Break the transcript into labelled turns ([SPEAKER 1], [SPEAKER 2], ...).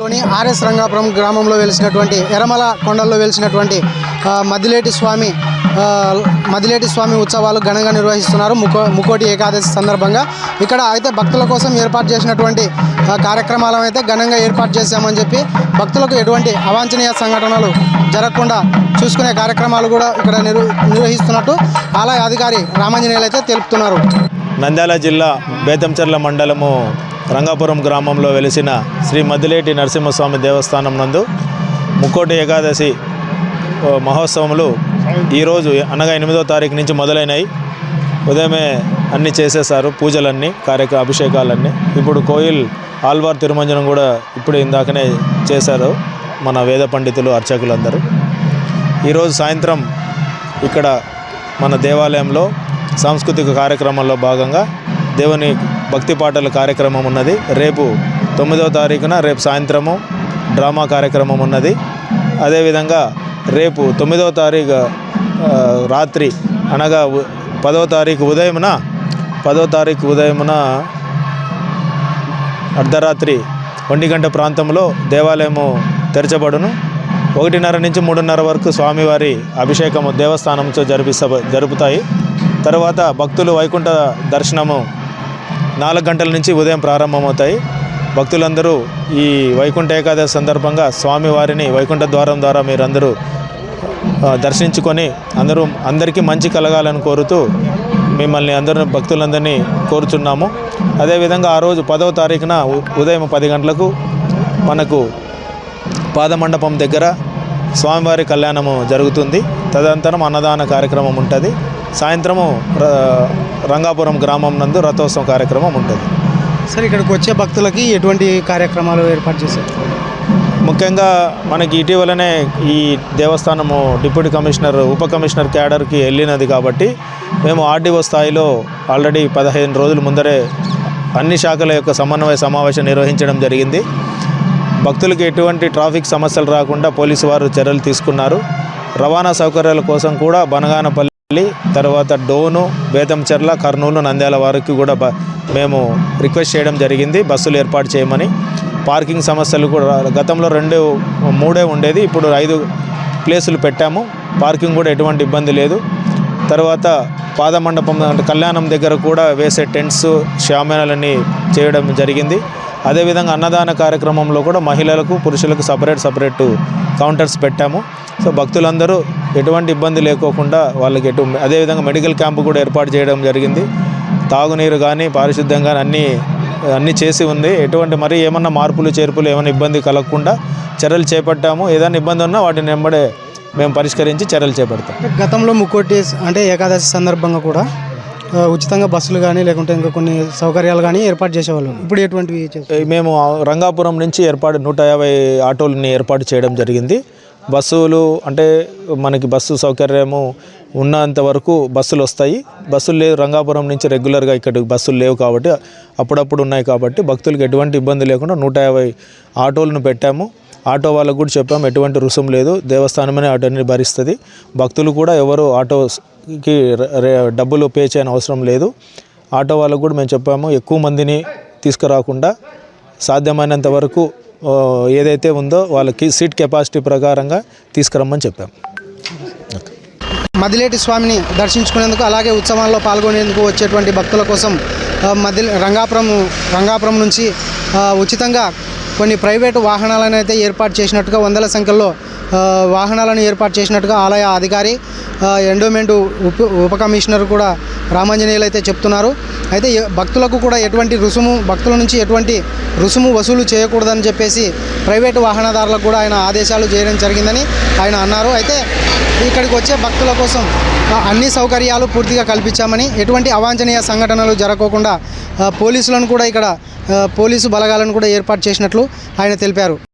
[SPEAKER 1] లోని ఆర్ఎస్ రంగాపురం గ్రామంలో వెలిసినటువంటి ఎరమల కొండల్లో వెలిసినటువంటి మదిలేటి స్వామి మదిలేటి స్వామి ఉత్సవాలు ఘనంగా నిర్వహిస్తున్నారు. ముకో ముకోటి ఏకాదశి సందర్భంగా. ఇక్కడ అయితే భక్తుల కోసం ఏర్పాటు చేసినటువంటి కార్యక్రమాలను అయితే ఘనంగా ఏర్పాటు చేశామని చెప్పి భక్తులకు ఎటువంటి అవాంఛనీయ సంఘటనలు జరగకుండా చూసుకునే కార్యక్రమాలు కూడా ఇక్కడ నిర్వ నిర్వహిస్తున్నట్టు ఆలయ అధికారి రామాంజనేయులు అయితే తెలుపుతున్నారు.
[SPEAKER 2] నంద్యాల జిల్లా బేతంచెర్ల మండలము రంగాపురం గ్రామంలో వెలిసిన శ్రీ మద్దిలేటి నరసింహస్వామి దేవస్థానం నందు ముక్కోటి ఏకాదశి మహోత్సవములు ఈరోజు అనగా ఎనిమిదో తారీఖు నుంచి మొదలైనాయి. ఉదయమే అన్నీ చేసేసారు పూజలన్నీ కార్యక్ర అభిషేకాలన్నీ. ఇప్పుడు కోయిల్ ఆల్వార్ తిరుమంజనం కూడా ఇప్పుడు ఇందాకనే చేశారు మన వేద పండితులు అర్చకులందరూ. ఈరోజు సాయంత్రం ఇక్కడ మన దేవాలయంలో సాంస్కృతిక కార్యక్రమంలో భాగంగా దేవుని భక్తి పాటల కార్యక్రమం ఉన్నది. రేపు తొమ్మిదవ తారీఖున రేపు సాయంత్రము డ్రామా కార్యక్రమం ఉన్నది. అదేవిధంగా రేపు తొమ్మిదవ తారీఖు రాత్రి అనగా పదవ తారీఖు ఉదయమున పదవ తారీఖు ఉదయమున అర్ధరాత్రి ఒంటి గంట ప్రాంతంలో దేవాలయము తెరచబడును. ఒకటిన్నర నుంచి మూడున్నర వరకు స్వామివారి అభిషేకము దేవస్థానంతో జరిపిస్త జరుపుతాయి. తర్వాత భక్తులు వైకుంఠ దర్శనము నాలుగు గంటల నుంచి ఉదయం ప్రారంభమవుతాయి. భక్తులందరూ ఈ వైకుంఠ ఏకాదశి సందర్భంగా స్వామివారిని వైకుంఠ ద్వారం ద్వారా మీరందరూ దర్శించుకొని అందరూ అందరికీ మంచి కలగాలని కోరుతూ మిమ్మల్ని అందరూ భక్తులందరినీ కోరుచున్నాము. అదేవిధంగా ఆ రోజు పదవ తారీఖున ఉదయం పది గంటలకు మనకు పాదమండపం దగ్గర స్వామివారి కళ్యాణము జరుగుతుంది. తదనంతరం అన్నదాన కార్యక్రమం ఉంటుంది. సాయంత్రము రంగాపురం గ్రామం నందు రథోత్సవం కార్యక్రమం ఉంటుంది.
[SPEAKER 1] సార్ ఇక్కడికి వచ్చే భక్తులకి ఎటువంటి కార్యక్రమాలు ఏర్పాటు చేశారు?
[SPEAKER 2] ముఖ్యంగా మనకి ఇటీవలనే ఈ దేవస్థానము డిప్యూటీ కమిషనర్ ఉప కమిషనర్ క్యాడర్కి వెళ్ళినది కాబట్టి మేము ఆర్డీఓ స్థాయిలో ఆల్రెడీ పదహైదు రోజుల ముందరే అన్ని శాఖల యొక్క సమన్వయ సమావేశం నిర్వహించడం జరిగింది. భక్తులకు ఎటువంటి ట్రాఫిక్ సమస్యలు రాకుండా పోలీసు వారు చర్యలు తీసుకున్నారు. రవాణా సౌకర్యాల కోసం కూడా బనగానపల్లి తర్వాత డోను బేతంచెర్ల కర్నూలు నంద్యాల వారికి కూడా మేము రిక్వెస్ట్ చేయడం జరిగింది. బస్సులు ఏర్పాటు చేయమని. పార్కింగ్ సమస్యలు కూడా గతంలో రెండు మూడే ఉండేది. ఇప్పుడు ఐదు ప్లేసులు పెట్టాము. పార్కింగ్ కూడా ఎటువంటి ఇబ్బంది లేదు. తర్వాత పాదమండపం అంటే కళ్యాణం దగ్గర కూడా వేసే టెంట్స్ షామియానాలన్నీ చేయడం జరిగింది. అదేవిధంగా అన్నదాన కార్యక్రమంలో కూడా మహిళలకు పురుషులకు సపరేట్ సపరేట్ కౌంటర్స్ పెట్టాము. సో భక్తులందరూ ఎటువంటి ఇబ్బంది లేకోకుండా వాళ్ళకి ఎటు అదేవిధంగా మెడికల్ క్యాంపు కూడా ఏర్పాటు చేయడం జరిగింది. తాగునీరు కానీ పారిశుద్ధ్యం కానీ అన్నీ అన్నీ చేసి ఉంది. ఎటువంటి మరి ఏమన్నా మార్పులు చేర్పులు ఏమైనా ఇబ్బంది కలగకుండా చర్యలు చేపట్టాము. ఏదైనా ఇబ్బంది ఉన్నా వాటిని వెంబడే మేము పరిష్కరించి చర్యలు చేపడతాం.
[SPEAKER 1] గతంలో ముక్కోటి అంటే ఏకాదశి సందర్భంగా కూడా ఉచితంగా బస్సులు కానీ లేకుంటే ఇంకా కొన్ని సౌకర్యాలు కానీ ఏర్పాటు చేసేవాళ్ళు. ఇప్పుడు ఎటువంటివి
[SPEAKER 2] మేము రంగాపురం నుంచి ఏర్పాటు నూట యాభై ఆటోలని ఏర్పాటు చేయడం జరిగింది. బస్సులు అంటే మనకి బస్సు సౌకర్యము ఉన్నంత వరకు బస్సులు వస్తాయి. బస్సులు లేవు రంగాపురం నుంచి రెగ్యులర్గా ఇక్కడ బస్సులు లేవు కాబట్టి అప్పుడప్పుడు ఉన్నాయి కాబట్టి భక్తులకు ఎటువంటి ఇబ్బంది లేకుండా నూట యాభై ఆటోలను పెట్టాము. ఆటో వాళ్ళకు కూడా చెప్పాము ఎటువంటి రుసుం లేదు. దేవస్థానమనే ఆటోని భరిస్తుంది. భక్తులు కూడా ఎవరు ఆటో ర- డబ్బులు పే చేయని అవసరం లేదు. ఆటో వాళ్ళకు కూడా మేము చెప్పాము ఎక్కువ మందిని తీసుకురాకుండా సాధ్యమైనంత వరకు ఏదైతే ఉందో వాళ్ళకి సీట్ కెపాసిటీ ప్రకారంగా తీసుకురమ్మని చెప్పాము.
[SPEAKER 1] మదిలేటి స్వామిని దర్శించుకునేందుకు అలాగే ఉత్సవాల్లో పాల్గొనేందుకు వచ్చేటువంటి భక్తుల కోసం ఆ, మది రంగాపురం రంగాపురం నుంచి ఉచితంగా కొన్ని ప్రైవేటు వాహనాలను అయితే ఏర్పాటు చేసినట్టుగా వందల సంఖ్యలో వాహనాలను ఏర్పాటు చేసినట్టుగా ఆలయ అధికారి ఎండోమెంట్ ఉప ఉప కమిషనర్ కూడా రామాంజనేయులు అయితే చెప్తున్నారు. అయితే భక్తులకు కూడా ఎటువంటి రుసుము భక్తుల నుంచి ఎటువంటి రుసుము వసూలు చేయకూడదని చెప్పేసి ప్రైవేటు వాహనదారులకు కూడా ఆయన ఆదేశాలు చేయడం జరిగిందని ఆయన అన్నారు. అయితే ఇక్కడికి వచ్చే భక్తుల కోసం అన్ని సౌకర్యాలు పూర్తిగా కల్పించామని ఎటువంటి అవాంఛనీయ సంఘటనలు జరగకుండా పోలీసులను కూడా ఇక్కడ పోలీసు బలగాలను కూడా ఏర్పాటు చేసినట్లు ఆయన తెలిపారు.